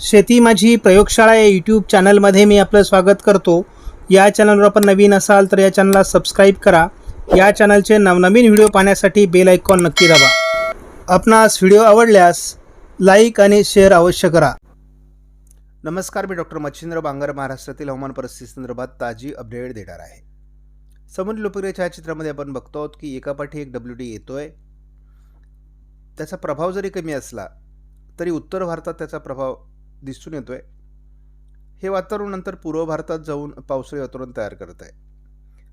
शेती माझी प्रयोगशाळा या यूट्यूब चॅनलमध्ये मी आपलं स्वागत करतो. या चॅनलवर आपण नवीन असाल तर या चॅनलला सबस्क्राईब करा. या चॅनलचे नवनवीन व्हिडिओ पाहण्यासाठी बेल आयकॉन नक्की दाबा. आपणास व्हिडिओ आवडल्यास लाईक आणि शेअर अवश्य करा. नमस्कार मी डॉक्टर मच्छिंद्र बांगर महाराष्ट्रातील हवामान परिस्थिती संदर्भात ताजी अपडेट देणार आहे. समुद्र लोकप्रिय छायाचित्रामध्ये आपण बघतो आहोत की एकापाठी एक डब्ल्यू डी येतोय. त्याचा प्रभाव जरी कमी असला तरी उत्तर भारतात त्याचा प्रभाव दिसून येतोय. हे वातावरण नंतर पूर्व भारतात जाऊन पावसाळी वातावरण तयार करत आहे.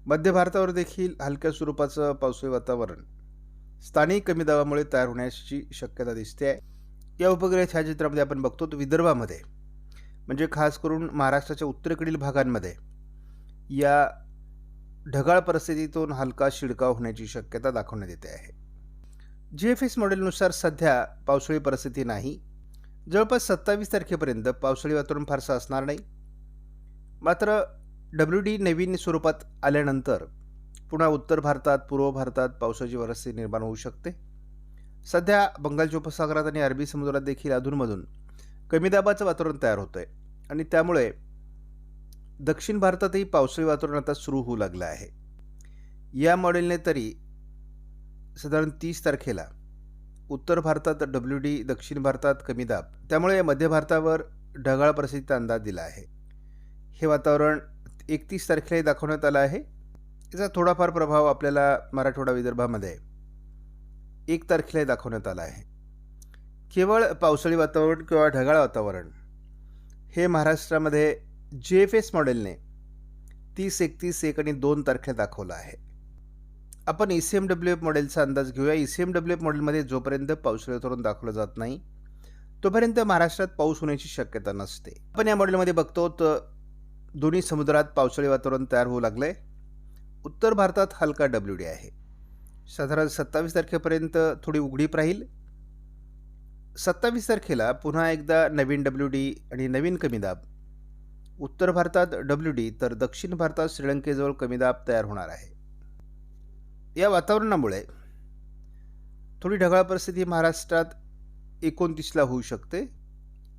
मध्य भारतावर देखील हलक्या स्वरूपाचं पावसाळी वातावरण स्थानिक कमी दाबामुळे तयार होण्याची शक्यता दिसते आहे. या उपग्रह छायाचित्रामध्ये आपण बघतो विदर्भामध्ये म्हणजे खास करून महाराष्ट्राच्या उत्तरेकडील भागांमध्ये या ढगाळ परिस्थितीतून हलका शिडकाव होण्याची शक्यता दाखवण्यात येते आहे. जी एफ एस मॉडेलनुसार सध्या पावसाळी परिस्थिती नाही. जवळपास सत्तावीस तारखेपर्यंत पावसाळी वातावरण फारसं असणार नाही. मात्र डब्ल्यू डी नवीन स्वरूपात आल्यानंतर पुन्हा उत्तर भारतात पूर्व भारतात पावसाची परिस्थिती निर्माण होऊ शकते. सध्या बंगालच्या उपसागरात आणि अरबी समुद्रात देखील अधूनमधून कमी दाबाचं वातावरण तयार होतं आहे आणि त्यामुळे दक्षिण भारतातही पावसाळी वातावरण आता सुरू होऊ लागलं आहे. या मॉडेलने तरी साधारण तीस तारखेला उत्तर भारतात डब्ल्यू डी दक्षिण भारतात कमी दाब. त्यामुळे मध्य भारतावर ढगाळ परिस्थितीचा अंदाज दिला आहे. हे वातावरण एकतीस तारखेलाही दाखवण्यात आलं आहे. याचा थोडाफार प्रभाव आपल्याला मराठवाडा विदर्भामध्ये एक तारखेलाही दाखवण्यात आला आहे. केवळ पावसाळी वातावरण किंवा ढगाळ वातावरण हे महाराष्ट्रामध्ये जे एफ एस मॉडेलने तीस एकतीस एक आणि दोन तारखेला दाखवलं आहे. आपण E C M W F मॉडेलचा अंदाज घेऊया. E C M W F मॉडेलमध्ये जोपर्यंत पावसाळी वातावरण दाखवलं जात नाही तोपर्यंत महाराष्ट्रात पाऊस होण्याची शक्यता नसते. आपण या मॉडेलमध्ये बघतो तर दोन्ही समुद्रात पावसाळी वातावरण तयार होऊ लागलं आहे उत्तर भारतात हलका डब्ल्यू डी आहे. साधारण सत्तावीस तारखेपर्यंत थोडी उघडीप राहील. सत्तावीस तारखेला पुन्हा एकदा नवीन डब्ल्यू डी आणि नवीन कमी दाब. उत्तर भारतात डब्ल्यू डी तर दक्षिण भारतात श्रीलंकेजवळ कमी दाब तयार होणार आहे. या वातावरणामुळे थोडी ढगाळ परिस्थिती महाराष्ट्रात एकोणतीसला होऊ शकते.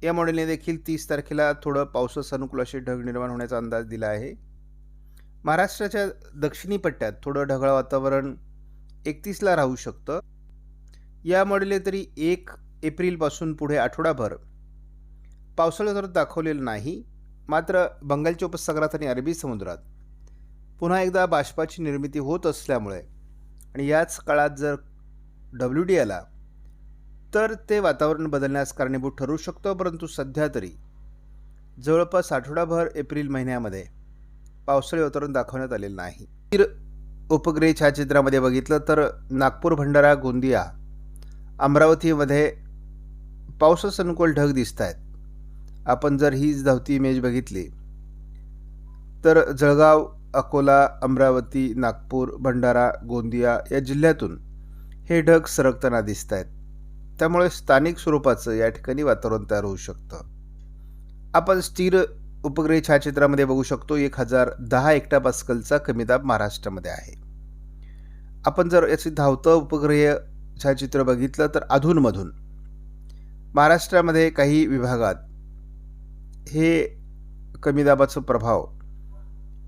या मॉडेलने देखील तीस तारखेला थोडं पावसास अनुकूल असे ढग निर्माण होण्याचा अंदाज दिला आहे. महाराष्ट्राच्या दक्षिणी पट्ट्यात थोडं ढगाळ वातावरण एकतीसला राहू शकतं. या मॉडेलने तरी एक एप्रिलपासून पुढे आठवडाभर पावसाळ्यात तर दाखवलेलं नाही मात्र बंगालच्या उपसागरात आणि अरबी समुद्रात पुन्हा एकदा बाष्पाची निर्मिती होत असल्यामुळे आणि याच काळात जर डब्ल्यू डी आला तर ते वातावरण बदलण्यास कारणीभूत ठरू शकतं परंतु सध्या तरी. जवळपास आठवडाभर एप्रिल महिन्यामध्ये पावसाळी वातावरण दाखवण्यात आलेलं नाही. तर उपग्रही छायाचित्रामध्ये बघितलं तर नागपूर भंडारा गोंदिया अमरावतीमध्ये पावसास अनुकूल ढग दिसत आहेत. आपण जर हीच धावती इमेज बघितली तर जळगाव अकोला अमरावती नागपूर भंडारा गोंदिया या जिल्ह्यातून हे ढग सरकताना दिसत आहेत त्यामुळे स्थानिक स्वरूपाचं या ठिकाणी वातावरण तयार होऊ शकतं. आपण स्थिर उपग्रही छायाचित्रामध्ये बघू शकतो एक हजार दहा एकटा पास्कलचा कमी दाब महाराष्ट्रामध्ये आहे. आपण जर याची धावतं उपग्रह छायाचित्र बघितलं तर अधूनमधून महाराष्ट्रामध्ये काही विभागात हे कमी दाबाचा प्रभाव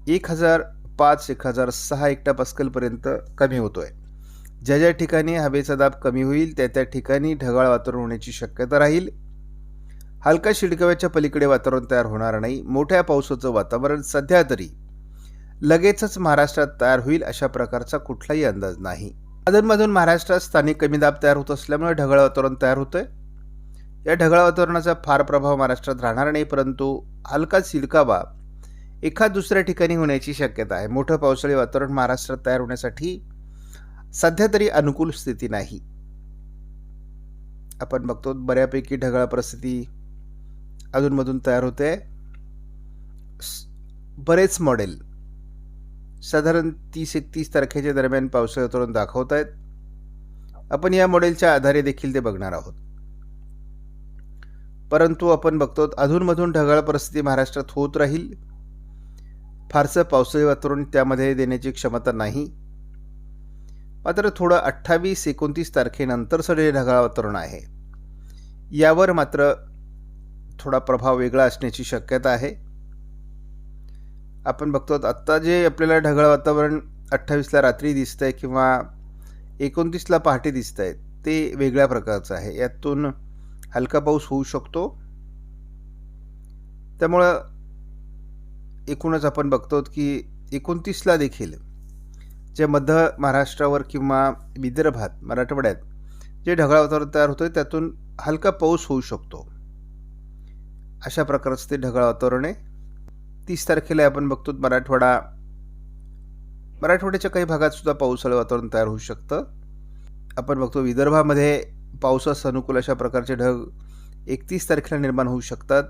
एक हजार पाच एक हजार सहा एकटा पास्कलपर्यंत कमी होतो आहे ज्या ज्या ठिकाणी हवेचा दाब कमी होईल त्या त्या ठिकाणी ढगाळ वातावरण होण्याची शक्यता राहील. हलका शिडकाव्याच्या पलीकडे वातावरण तयार होणार नाही. मोठ्या पावसाचं वातावरण सध्या तरी लगेचच महाराष्ट्रात तयार होईल अशा प्रकारचा कुठलाही अंदाज नाही. अधूनमधून महाराष्ट्रात स्थानिक कमी दाब तयार होत असल्यामुळे ढगाळ वातावरण तयार होतंय. या ढगाळ वातावरणाचा फार प्रभाव महाराष्ट्रात राहणार नाही परंतु हलका शिडकावा एखाद दुसऱ्या ठिकाणी होण्याची शक्यता आहे. मोठं पावसाळी वातावरण महाराष्ट्रात तयार होण्यासाठी सध्या तरी अनुकूल स्थिती नाही. आपण बघतो बऱ्यापैकी ढगाळ परिस्थिती अधूनमधून तयार होते. बरेच मॉडेल साधारण तीस एकतीस तारखेच्या दरम्यान पावसाळी वातावरण दाखवत आहेत. आपण या मॉडेलच्या आधारे देखील ते बघणार आहोत. परंतु आपण बघतो अधूनमधून ढगाळ परिस्थिती महाराष्ट्रात होत राहील. फारसं पावसाळी वातावरण त्यामध्ये देण्याची क्षमता नाही. मात्र थोडं अठ्ठावीस एकोणतीस तारखेनंतर जे ढगाळ वातावरण आहे. यावर मात्र थोडा प्रभाव वेगळा असण्याची शक्यता आहे. आपण बघतो आत्ता जे आपल्याला ढगाळ वातावरण अठ्ठावीसला रात्री दिसतंय किंवा एकोणतीसला पहाटे दिसत आहे ते वेगळ्या प्रकारचं आहे. यातून हलका पाऊस होऊ शकतो. त्यामुळं एकूणच आपण बघतो की एकोणतीसला देखील जे मध्य महाराष्ट्रावर किंवा विदर्भात मराठवाड्यात जे ढगाळ वातावरण तयार होतं त्यातून हलका पाऊस होऊ शकतो. अशा प्रकारचं ते ढगाळ वातावरण आहे. तीस तारखेला आपण बघतो मराठवाडा मराठवाड्याच्या काही भागातसुद्धा पावसाळी वातावरण तयार होऊ शकतं. आपण बघतो विदर्भामध्ये पावसास अनुकूल अशा प्रकारचे ढग एकतीस तारखेला निर्माण होऊ शकतात.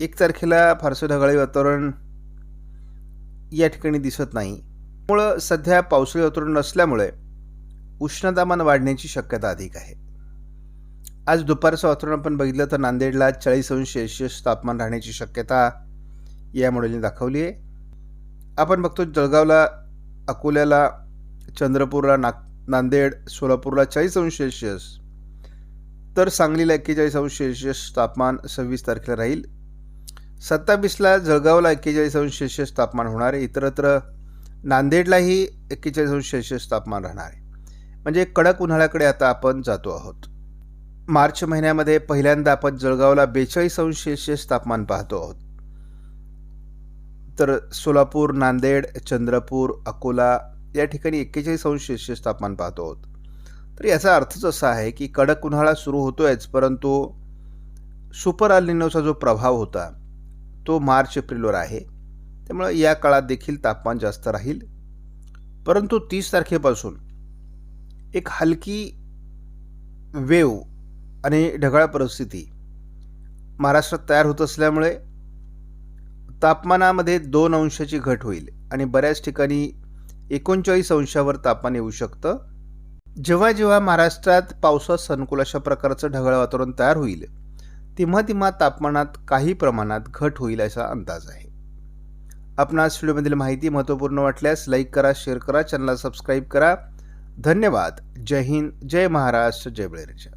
एक तारखेला फारसं ढगाळी वातावरण या ठिकाणी दिसत नाही. त्यामुळं सध्या पावसाळी वातावरण नसल्यामुळे उष्णतामान वाढण्याची शक्यता अधिक आहे. आज दुपारचं वातावरण आपण बघितलं तर नांदेडला चाळीस अंश सेल्सिअस तापमान राहण्याची शक्यता या मॉडेलने दाखवली आहे आपण बघतो जळगावला अकोल्याला चंद्रपूरला नाग नांदेड सोलापूरला चाळीस अंश सेल्सिअस तर सांगलीला एक्केचाळीस अंश सेल्सिअस तापमान सव्वीस तारखेला राहील. सत्तावीसला जळगावला एक्केचाळीस अंश सेल्शियस तापमान होणार आहे. इतरत्र नांदेडलाही एक्केचाळीस अंश सेल्शियस तापमान राहणार आहे. म्हणजे कडक उन्हाळ्याकडे आता आपण जातो आहोत. मार्च महिन्यामध्ये पहिल्यांदा आपण जळगावला बेचाळीस अंश सेल्शियस तापमान पाहतो आहोत. तर सोलापूर नांदेड चंद्रपूर अकोला या ठिकाणी एक्केचाळीस अंश सेल्शियस तापमान पाहतो आहोत. तर याचा अर्थच असा आहे की कडक उन्हाळा सुरू होतोयच परंतु सुपर अलिनोचा जो प्रभाव होता तो मार्च एप्रिलवर आहे. त्यामुळं या काळात देखील तापमान जास्त राहील. परंतु तीस तारखेपासून एक हलकी वेव आणि ढगाळ परिस्थिती महाराष्ट्रात तयार होत असल्यामुळे तापमानामध्ये दोन अंशाची घट होईल आणि बऱ्याच ठिकाणी एकोणचाळीस अंशावर तापमान येऊ शकतं. जेव्हा जेव्हा महाराष्ट्रात पावसात संकुल अशा प्रकारचं ढगाळ वातावरण तयार होईल तेव्हा तेव्हा तापमानात काही प्रमाणात घट होईल असा अंदाज आहे. आपणास व्हिडिओमधील माहिती महत्त्वपूर्ण वाटल्यास लाईक करा शेअर करा चॅनलला सबस्क्राईब करा. धन्यवाद. जय हिंद. जय महाराष्ट्र. जय बळीराजा.